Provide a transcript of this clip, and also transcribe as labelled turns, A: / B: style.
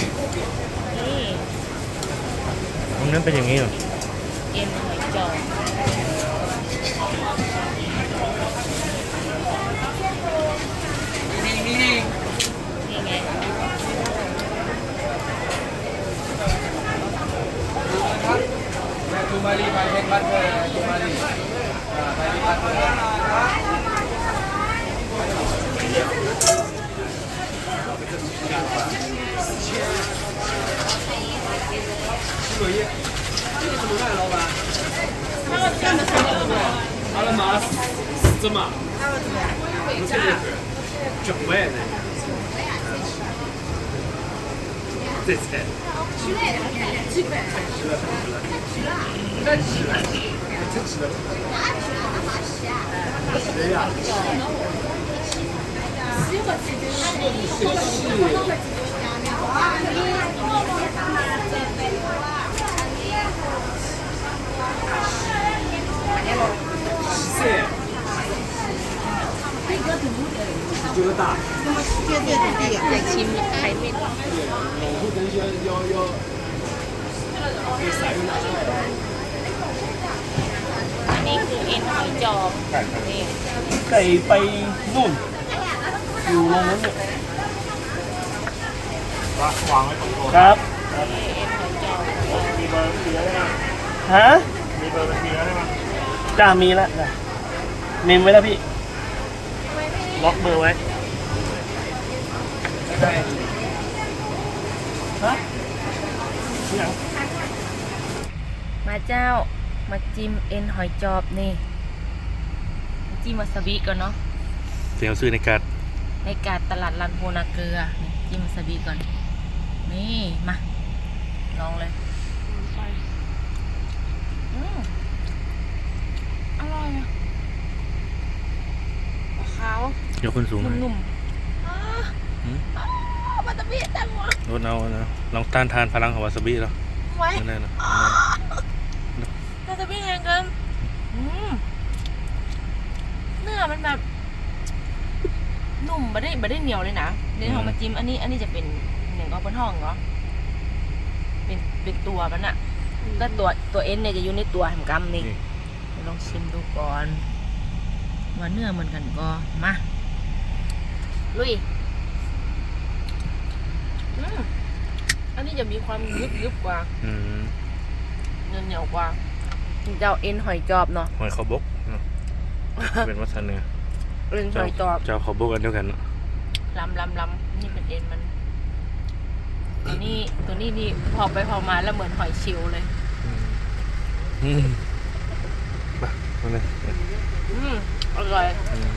A: นี่
B: ตรงนั้นเป็นอย่างนี้เหรอ
A: เอ็นหอยจอบนี่ไง
C: จูมารีไปเช็คบัตรเลยจูมารีอ่าไปที่บัตรเลย 可以，这个怎么卖，老板？
A: 他们干的什么？阿拉妈，怎么？他们
C: 这样，不会干。卖的。对菜。吃了，吃了，
A: 吃了，吃了，吃了，吃了，吃，吃了。
C: 谁呀？是是是。 อยากชิมไข่เม็
A: อันนี้คือเอ็นหอยจอบ
B: ไก่ไปนู่นอยู่ตรงนั้นเนี่ย
C: วางไว้ตรงตัว
B: ครับ
A: เอ็นหอยจอบ
C: มีเบอร์เสียได้ไหม
B: ฮะ
C: มีเบอร์เป็นเสียได้ไหม
B: จ้ามีแล้วนะเมมไว้แล้วพี่ ล็อกเบอร์ไว้
C: ได้
B: ฮะยัง
A: มาเจ้ามาจิ้มเอ็นหอยจอบนี่จิ้มวาซาบิก่อนเนาะ
B: เสียงซื้อในการด
A: ในการตลาดลันโพนาเกลือนี่จิ้มวาซาบิก่อน นี่ มา ลองเลยอืมอร่อยอะขาว
B: ยกขึ้นสูงหน่อย
A: นุ่มๆอ้า
B: หืม
A: อ้าววาซาบิจังวะ
B: รถเอานะลองต้านทานพลังของวาซาบิแล้ว
A: ไว้
B: ไม่แน่นะ
A: วาซาบิแห้งเกินอืมเนื้อมันแบบนุ่มไม่ได้ไม่ได้เหนียวเลยนะเดี๋ยวเรามาจิ้มอันนี้ อันนี้จะเป็นหนึ่งก็เป็นห้องเหรอเป็นเป็นตัวมันอะก็ตัวตัวเอ็นเนี่ยจะอยู่ในตัวแหมกำนี่
B: นี่
A: เดี๋ยวลองชิมดูก่อนว่าเนื้อเหมือนกันก็มา ลุยอืมอันนี้จะมีความยึบยึบกว่า
B: อืม
A: เนื้อเหนียวกว่าเจ้าเอ็นหอยจอบเนาะ
B: หอยเขาบกเนอะเป็นวัฒนเนื้อ
A: เอ็นห
B: เจ้า
A: อยจอบ
B: เจ้าเขาบกอันเดียวกันเนอะ
A: ลำลำลำนี่เป็นเอ็นมัน ตัวนี้ตัวนี้นี่พอไปพอมาแล้วเหมือนหอยชิวเลย
B: อืมไปมาเลย
A: อืมอร่อย
B: อืม